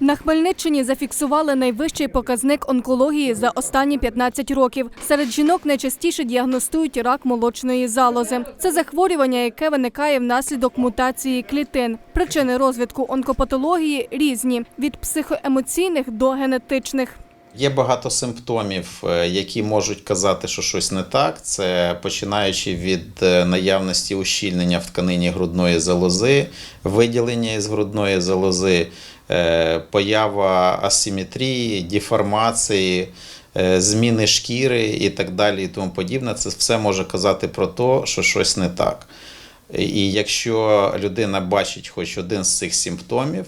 На Хмельниччині зафіксували найвищий показник онкології за останні 15 років. Серед жінок найчастіше діагностують рак молочної залози. Це захворювання, яке виникає внаслідок мутації клітин. Причини розвитку онкопатології різні від психоемоційних до генетичних. Є багато симптомів, е, які можуть казати, що щось не так. Це починаючи від е, наявності ущільнення в тканині грудної залози, виділення із грудної залози, е, поява асиметрії, деформації, зміни шкіри і так далі, і тому подібне. Це все може казати про те, що щось не так. І якщо людина бачить хоч один з цих симптомів,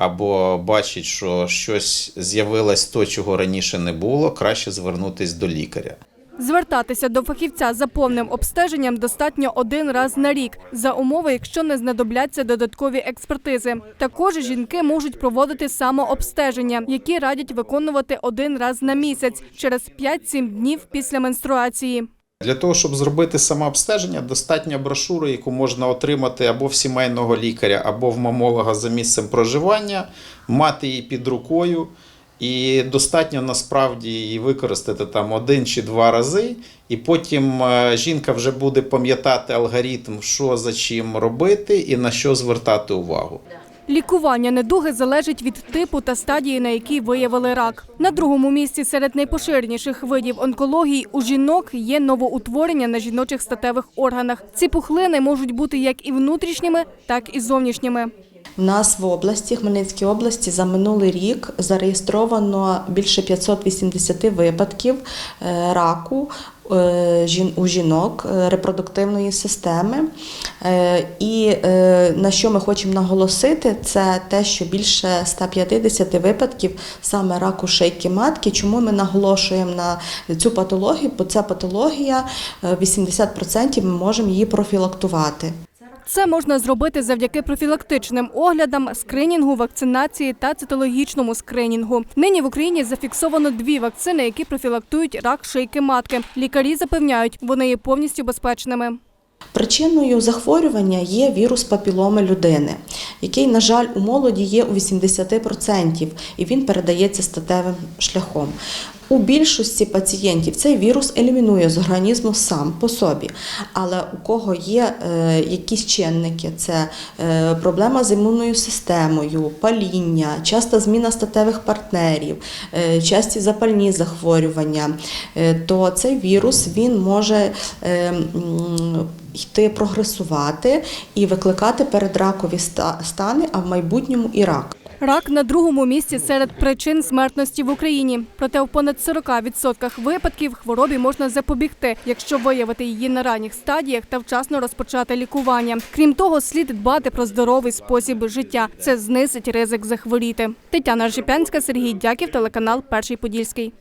або бачить, що щось з'явилось то, чого раніше не було, краще звернутись до лікаря. Звертатися до фахівця за повним обстеженням достатньо один раз на рік, за умови, якщо не знадобляться додаткові експертизи. Також жінки можуть проводити самообстеження, які радять виконувати один раз на місяць через 5-7 днів після менструації. Для того, щоб зробити самообстеження, достатньо брошури, яку можна отримати або в сімейного лікаря, або в мамолога за місцем проживання, мати її під рукою. І достатньо насправді її використати там один чи два рази, і потім е, жінка вже буде пам'ятати алгоритм, що за чим робити і на що звертати увагу. Лікування недуги залежить від типу та стадії, на якій виявили рак. На другому місці серед найпоширеніших видів онкології у жінок є новоутворення на жіночих статевих органах. Ці пухлини можуть бути як і внутрішніми, так і зовнішніми. У нас в області, Хмельницькій області, за минулий рік зареєстровано більше 580 випадків е, раку у жінок е, репродуктивної системи. Е, І е, на що ми хочемо наголосити, це те, що більше 150 випадків саме раку шийки матки. Чому ми наголошуємо на цю патологію? Бо ця патологія е, 80% ми можемо її профілактувати. Це можна зробити завдяки профілактичним оглядам, скринінгу, вакцинації та цитологічному скринінгу. Нині в Україні зафіксовано дві вакцини, які профілактують рак шийки матки. Лікарі запевняють, вони є повністю безпечними. Причиною захворювання є вірус папіломи людини, який, на жаль, у молоді є у 80%, і він передається статевим шляхом. У більшості пацієнтів цей вірус елімінує з організму сам по собі. Але у кого є е, якісь чинники, це е, проблема з імунною системою, паління, часта зміна статевих партнерів, е, часті запальні захворювання, то цей вірус він може йти прогресувати і викликати передракові стани, а в майбутньому і рак. Рак на другому місці серед причин смертності в Україні. Проте в понад 40% випадків хворобі можна запобігти, якщо виявити її на ранніх стадіях та вчасно розпочати лікування. Крім того, слід дбати про здоровий спосіб життя. Це знизить ризик захворіти. Тетяна Ржепянська, Сергій Дяків, телеканал Перший Подільський.